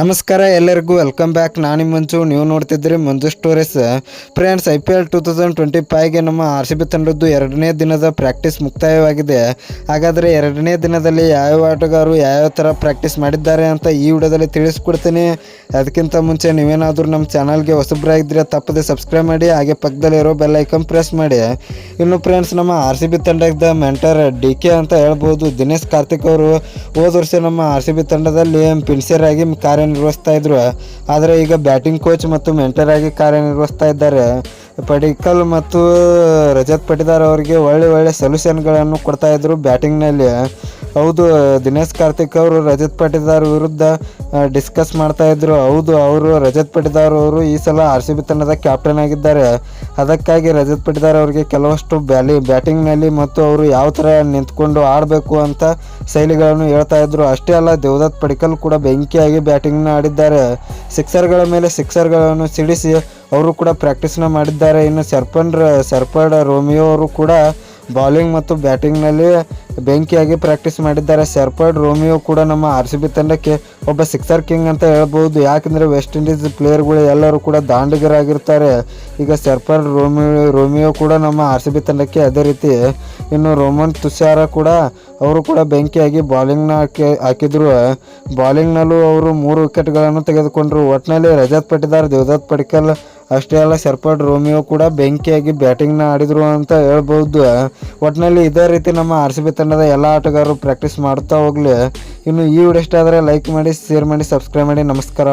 ನಮಸ್ಕಾರ, ಎಲ್ಲರಿಗೂ welcome back ನಾನು ಮಂಜು. ನೀವು ನೋಡ್ತಿದ್ರಿ Manju stories friends I P L two thousand twenty ಫೈವ್ಗೆ ನಮ್ಮ ಆರ್ ಸಿ ಬಿ ತಂಡದ್ದು ಎರಡನೇ ದಿನದ ಪ್ರಾಕ್ಟೀಸ್ ಮುಕ್ತಾಯವಾಗಿದೆ. ಹಾಗಾದರೆ ಎರಡನೇ ದಿನದಲ್ಲಿ ಯಾವ್ಯಾವ ಆಟಗಾರರು ಯಾವ್ಯಾವ ಥರ ಪ್ರಾಕ್ಟೀಸ್ ಮಾಡಿದ್ದಾರೆ ಅಂತ ಈ ವಿಡಿಯೋದಲ್ಲಿ ತಿಳಿಸ್ಕೊಡ್ತೀನಿ. ಅದಕ್ಕಿಂತ ಮುಂಚೆ ನೀವೇನಾದರೂ ನಮ್ಮ ಚಾನಲ್ಗೆ ಹೊಸಬ್ರಾಗಿದ್ದರೆ ತಪ್ಪದೆ ಸಬ್ಸ್ಕ್ರೈಬ್ ಮಾಡಿ, ಹಾಗೆ ಪಕ್ಕದಲ್ಲಿರೋ ಬೆಲ್ ಐಕನ್ ಪ್ರೆಸ್ ಮಾಡಿ. ಇನ್ನು ಫ್ರೆಂಡ್ಸ್ ನಮ್ಮ ಆರ್ ಸಿ ಬಿ ತಂಡದ ಮೆಂಟರ್ ಡಿ ಕೆ ಅಂತ ಹೇಳ್ಬೋದು ದಿನೇಶ್ ಕಾರ್ತಿಕ್ ಅವರು. ಹೋದ ವರ್ಷ ನಮ್ಮ ಆರ್ ಸಿ ಬಿ ತಂಡದಲ್ಲಿ ಪಿನ್ಸಿಯರ್ ಆಗಿ ಕಾರ್ಯನಿರ್ವಹಿಸ್ತಾ ಇದ್ರು. ಆದರೆ ಈಗ ಬ್ಯಾಟಿಂಗ್ ಕೋಚ್ ಮತ್ತು ಮೆಂಟರ್ ಆಗಿ ಕಾರ್ಯನಿರ್ವಹಿಸ್ತಾ ಇದ್ದಾರೆ. ಪಡಿಕಲ್ ಮತ್ತು ರಜತ್ ಪಟಿದಾರ್ ಅವರಿಗೆ ಒಳ್ಳೆ ಒಳ್ಳೆ ಸೊಲ್ಯೂಷನ್ಗಳನ್ನು ಕೊಡ್ತಾ ಇದ್ರು ಬ್ಯಾಟಿಂಗ್ನಲ್ಲಿ ಹೌದು, ದಿನೇಶ್ ಕಾರ್ತಿಕ್ ಅವರು, ರಜತ್ ಪಟಿದಾರ್ ವಿರುದ್ಧ ಡಿಸ್ಕಸ್ ಮಾಡ್ತಾ ಇದ್ರು. ಹೌದು, ಅವರು, ರಜತ್ ಪಟಿದಾರ್ ಅವರು ಈ ಸಲ ಆರ್ ಸಿ ಬಿ ತಂಡದ ಕ್ಯಾಪ್ಟನ್ ಆಗಿದ್ದಾರೆ. ಅದಕ್ಕಾಗಿ ರಜತ್ ಪಟಿದಾರ್ ಅವರಿಗೆ ಕೆಲವಷ್ಟು ಬ್ಯಾಲಿ, ಬ್ಯಾಟಿಂಗ್ನಲ್ಲಿ ಮತ್ತು ಅವರು ಯಾವ ಥರ ನಿಂತ್ಕೊಂಡು ಆಡಬೇಕು ಅಂತ ಶೈಲಿಗಳನ್ನು ಹೇಳ್ತಾ ಇದ್ರು. ಅಷ್ಟೇ ಅಲ್ಲ, ದೇವದತ್ ಪಡಿಕಲ್ ಕೂಡ ಬೆಂಕಿಯಾಗಿ ಬ್ಯಾಟಿಂಗ್ನ ಆಡಿದ್ದಾರೆ. ಸಿಕ್ಸರ್ಗಳ ಮೇಲೆ ಸಿಕ್ಸರ್ಗಳನ್ನು ಸಿಡಿಸಿ, ಅವರು ಕೂಡ ಪ್ರಾಕ್ಟೀಸ್ನ ಮಾಡಿದ್ದಾರೆ. ಇನ್ನು ಸರ್ಪನ್, ಸರ್ಪಡ್ ರೋಮಿಯೋ ಅವರು ಕೂಡ ಬೌಲಿಂಗ್ ಮತ್ತು ಬ್ಯಾಟಿಂಗ್ನಲ್ಲಿ ಬೆಂಕಿಯಾಗಿ ಪ್ರಾಕ್ಟೀಸ್ ಮಾಡಿದ್ದಾರೆ. ಸರ್ಪರ್ಡ್ ರೋಮಿಯೋ ಕೂಡ ನಮ್ಮ ಆರ್ ಸಿ ಬಿ ತಂಡಕ್ಕೆ ಒಬ್ಬ ಸಿಕ್ಸರ್ ಕಿಂಗ್ ಅಂತ ಹೇಳ್ಬೋದು. ಯಾಕಂದರೆ ವೆಸ್ಟ್ ಇಂಡೀಸ್ ಪ್ಲೇಯರ್ಗಳು ಎಲ್ಲರೂ ಕೂಡ ದಾಂಡಿಗರಾಗಿರ್ತಾರೆ. ಈಗ ಸರ್ಪರ್ಡ್ ರೋಮಿಯೋ ರೋಮಿಯೋ ಕೂಡ ನಮ್ಮ ಆರ್ ಸಿ ಬಿ ತಂಡಕ್ಕೆ ಅದೇ ರೀತಿ. ಇನ್ನು ರೋಮನ್ ತುಷಾರ ಕೂಡ ಅವರು ಕೂಡ ಬೆಂಕಿಯಾಗಿ ಬಾಲಿಂಗ್ನ ಹಾಕಿ, ಹಾಕಿದ್ರು. ಬಾಲಿಂಗ್ನಲ್ಲೂ ಅವರು ಮೂರು ವಿಕೆಟ್ಗಳನ್ನು ತೆಗೆದುಕೊಂಡ್ರು. ಒಟ್ಟಿನಲ್ಲಿ ರಜತ್ ಪಟಿದಾರ್ ದೇವದತ್ ಪಡಿಕಲ್ ಅಷ್ಟೇ ಅಲ್ಲ ಸರ್ಪಡ್ ರೋಮಿಯೋ ಕೂಡ ಬೆಂಕಿಯಾಗಿ ಬ್ಯಾಟಿಂಗ್ನ ಆಡಿದ್ರು ಅಂತ ಹೇಳ್ಬೋದು. ಒಟ್ಟಿನಲ್ಲಿ ಇದೇ ರೀತಿ ನಮ್ಮ ಆರ್ ಸಿ ಬಿ ತಂಡದ ಎಲ್ಲ ಆಟಗಾರರು ಪ್ರಾಕ್ಟೀಸ್ ಮಾಡ್ತಾ ಹೋಗ್ಲಿ. ಇನ್ನು ಈ ವಿಡಿಯೋ ಇಷ್ಟ ಆದರೆ ಲೈಕ್ ಮಾಡಿ ಶೇರ್ ಮಾಡಿ ಸಬ್ಸ್ಕ್ರೈಬ್ ಮಾಡಿ. ನಮಸ್ಕಾರ